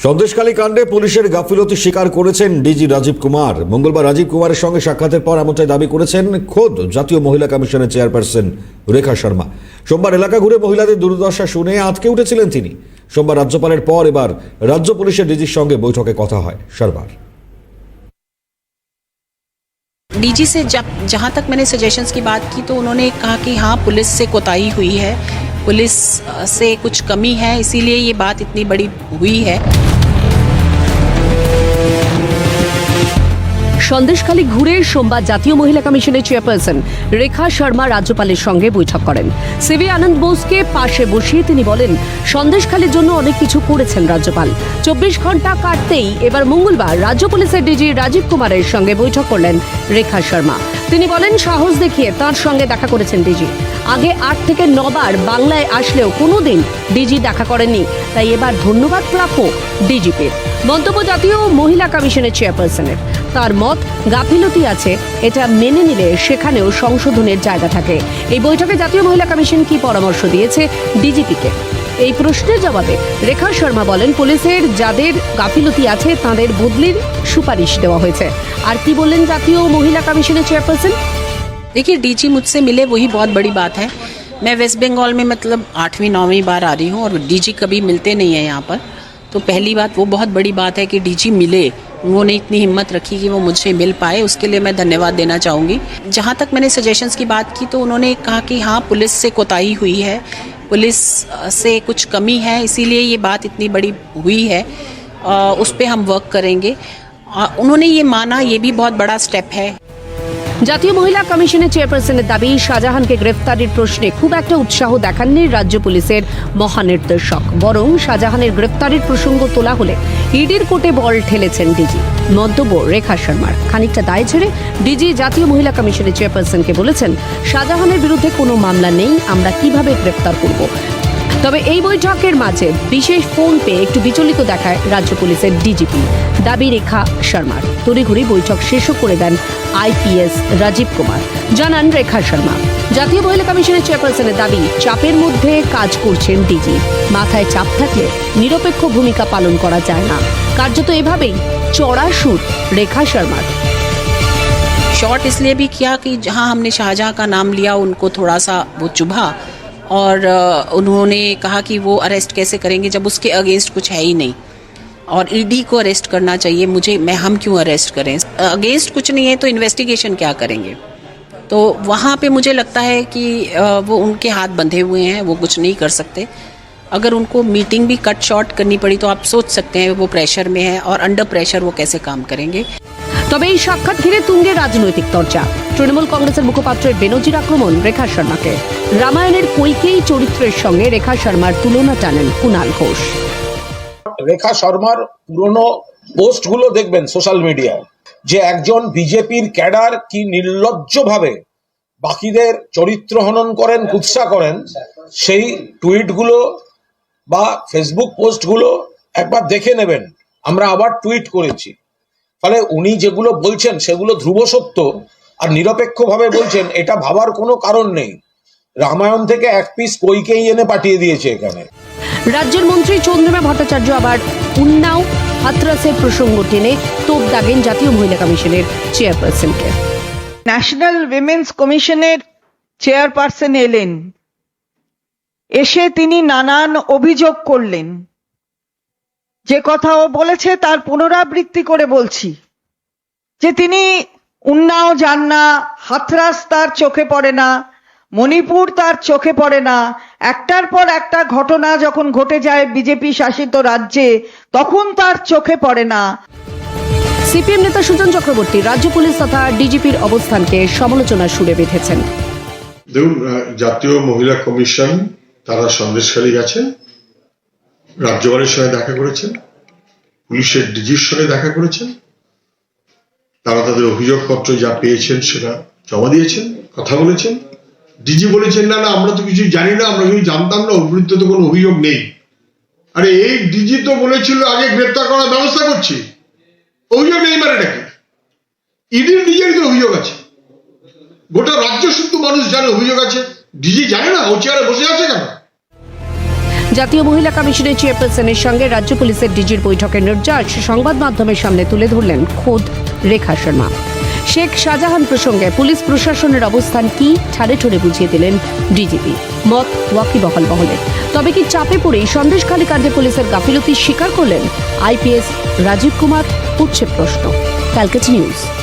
সন্দেশখালী কাণ্ডে পুলিশের গাফিলতি স্বীকার করেছেন ডিজি রাজীব কুমার মঙ্গলবার রাজীব কুমারের সঙ্গে সাক্ষাতের পর এমনটাই দাবি করেছেন খোদ জাতীয় মহিলা কমিশনের চেয়ারপারসন রেখা শর্মা সোমবার এলাকা ঘুরে মহিলাদের দুর্দশা শুনে আটকে উঠেছিলেন তিনি সোমবার রাজ্যপালের পর এবার রাজ্য পুলিশের ডিজির সঙ্গে বৈঠকে কথা হয় শর্মার डीजी से जब जहाँ तक मैंने सजेशंस की बात की तो उन्होंने कहा कि हाँ पुलिस से कोताही हुई है पुलिस अ, से कुछ कमी है इसीलिए ये बात इतनी बड़ी हुई है সন্দেশখালী ঘুরে সোমবার জাতীয় মহিলা কমিশনের চেয়ারপারসন রেখা শর্মা রাজ্যপালের সঙ্গে বৈঠক করেন। সিভি আনন্দ বোসকে পাশে বসিয়ে তিনি বলেন, সন্দেশখালীর জন্য অনেক কিছু করেছেন রাজ্যপাল। চব্বিশ ঘণ্টা কাটতেই এবার মঙ্গলবার রাজ্য পুলিশের ডিজি রাজীব কুমারের সঙ্গে বৈঠক করলেন রেখা শর্মা। তিনি বলেন, সাহস দেখিয়ে তার সঙ্গে দেখা করেছেন ডিজি। আগে আট থেকে নবার বাংলায় আসলেও কোনোদিন ডিজি দেখা করেননি। তাই এবার ধন্যবাদ প্রাপ্য ডিজিপির মন্তব্য জাতীয় মহিলা কমিশনের চেয়ারপারসনের। তার মত গাফিলতি আছে এটা মেনে নিলে সেখানেও সংশোধনের জায়গা থাকে এই বৈঠকে জাতীয় মহিলা কমিশন কি পরামর্শ দিয়েছে ডিজিপিকে এই প্রশ্নের জবাবে রেখা শর্মা বলেন পুলিশের যাদের গাফিলতি আছে তাদের বদলির সুপারিশ দেওয়া হয়েছে আর কি বললেন জাতীয় মহিলা কমিশনের চেয়ারপারসন देखिए डीजी मुझसे मिले वही बहुत बड़ी बात है मैं वेस्ट बंगाल में मतलब आठवीं नौवीं बार आ रही हूँ और डीजी कभी मिलते नहीं है यहाँ पर तो पहली बात वो बहुत बड़ी बात है कि डीजी मिले उन्होंने इतनी हिम्मत रखी कि वो मुझसे मिल पाए उसके लिए मैं धन्यवाद देना चाहूँगी जहाँ तक मैंने सजेशंस की बात की तो उन्होंने कहा कि हाँ पुलिस से कोताही हुई है पुलिस अ, से कुछ कमी है इसीलिए ये बात इतनी बड़ी हुई है अ, उस पर हम वर्क करेंगे अ, उन्होंने ये माना ये भी बहुत बड़ा स्टेप है জাতীয় মহিলা কমিশনের চেয়ারপারসনের দাবি শাহজাহানকে গ্রেফতারির প্রশ্নে খুব একটা উৎসাহ দেখাননি রাজ্য পুলিশের মহানির্দেশক বরং শাহজাহানের গ্রেফতারির প্রসঙ্গ তোলা হলে ইডির কোটে বল ঠেলেছেন ডিজি। মন্তব্য রেখা শর্মার খানিকটা দায় ছেড়ে ডিজি জাতীয় মহিলা কমিশনের চেয়ারপারসনকে বলেছেন, শাহজাহানের বিরুদ্ধে কোনো মামলা নেই, আমরা কীভাবে গ্রেফতার করব? তবে এই বৈঠকের মাঝে বিশেষ ফোন পেয়ে একটু বিচলিত দেখায় রাজ্য পুলিশের ডিজিপি দাবি রেখা শর্মার তড়িঘড়ি বৈঠক শেষও করে দেন আইপিএস রাজীব কুমার জানান রেখা শর্মা জাতীয় মহিলা কমিশনের চেয়ারপারসনের দাবি চাপের মধ্যে কাজ করছেন ডিজি মাথায় চাপ থাকলে নিরপেক্ষ ভূমিকা পালন করা যায় না কার্যত এভাবেই চড়া সুর রেখা শর্মার शॉर्ट इसलिए भी किया कि जहां हमने शाहजहां का नाम लिया उनको थोड़ा सा वो चुभा और उन्होंने कहा कि वो अरेस्ट कैसे करेंगे जब उसके अगेंस्ट कुछ है ही नहीं। और ईडी को अरेस्ट करना चाहिए, मुझे, मैं, हम क्यों अरेस्ट करें? अगेंस्ट कुछ नहीं है तो इन्वेस्टिगेशन क्या करेंगे? तो वहाँ पे मुझे लगता है कि वो उनके हाथ बंधे हुए हैं, वो कुछ नहीं कर सकते। अगर उनको मीटिंग भी कट शॉर्ट करनी पड़ी तो आप सोच सकते हैं वो प्रेशर में है और अंडर प्रेशर वो कैसे काम करेंगे। তবে এই সাক্ষাৎ ঘিরে তুঙ্গে রাজনৈতিক চর্চা তৃণমূল কংগ্রেসের মুখপাত্রের বেনজির আক্রমণ রেখা শর্মাকে। রামায়ণের কৈকেয়ী চরিত্রের সঙ্গে রেখা শর্মার তুলনা টানেন কুণাল ঘোষ। রেখা শর্মার পুরনো পোস্টগুলো দেখবেন সোশ্যাল মিডিয়ায়, যে একজন বিজেপির ক্যাডার কি নির্লজ্জভাবে বাকিদের চরিত্র হনন করেন, কুৎসা করেন, সেই টুইটগুলো বা ফেসবুক পোস্টগুলো একবার দেখে নেবেন। আমরা আবার টুইট করেছি। ফলে উনি যেগুলো বলছেন সেগুলো ধ্রুব সত্য আর নিরপেক্ষভাবে বলছেন এটা ভাবার কোনো কারণ নেই। রামায়ণ থেকে এক পিস কইকেই এনে পাঠিয়ে দিয়েছে এখানে। রাজ্যের মন্ত্রী চন্দ্রিমা ভট্টাচার্য আবার উন্নাও হাতরাসের প্রসঙ্গ টেনে তোপ দাগেন জাতীয় মহিলা কমিশনের চেয়ারপারসনকে। ন্যাশনাল উইমেন্স কমিশনের চেয়ারপারসন এলেন। এসে তিনি নানান অভিযোগ করলেন। যে কথা ও বলেছে তার পুনরাবৃত্তি করে বলছি। যে তিনি উন্নাও যান না হাথরাস তার চোখে পড়ে না মণিপুর তার চোখে পড়ে না। একটার পর একটা ঘটনা যখন ঘটে যায় বিজেপি শাসিত রাজ্যে তখন তার চোখে পড়ে না। সিপিএম নেতা সুজন চক্রবর্তী রাজ্য পুলিশ তথা ডিজিপির অবস্থানকে সমালোচনার সুরে বেঁধেছেন। দেখুন জাতীয় মহিলা কমিশন তারা সন্দেশখালী গেছেন রাজ্যপালের সঙ্গে দেখা করেছেন, পুলিশের ডিজির সঙ্গে দেখা করেছেন, তারা তাদের অভিযোগপত্র যা পেয়েছেন সেটা জমা দিয়েছেন, কথা বলেছেন। ডিজি বলেছেন, না না, আমরা তো কিছু জানি না, আমরা কিছু জানতাম না বিরুদ্ধে তো কোনো অভিযোগ নেই। আরে, এই ডিজি তো বলেছিল আগে গ্রেপ্তার করার ব্যবস্থা করছি। অভিযোগ নেই মানে নাকি? ইডির নিজেরই তো অভিযোগ আছে। গোটা রাজ্য শুদ্ধ মানুষ জানে অভিযোগ আছে। ডিজি জানে না ও চেয়ারে বসে আছে কেন? জাতীয় মহিলা কমিশনের চেয়ারপারসনের সঙ্গে রাজ্য পুলিশের ডিজির বৈঠকের নির্যাস সংবাদ মাধ্যমের সামনে তুলে ধরলেন খোদ রেখা শর্মা। শেখ শাহজাহান প্রসঙ্গে পুলিশ প্রশাসনের অবস্থান কি ঠাড়ে ঠোড়ে বুঝিয়ে দিলেন ডিজিপি। মত ওয়াকিবহাল মহলে। তবে কি চাপে পড়েই সন্দেশখালী কাণ্ডে পুলিশের গাফিলতি স্বীকার করলেন আইপিএস রাজীব কুমার? উঠছে প্রশ্ন। Calcutta news.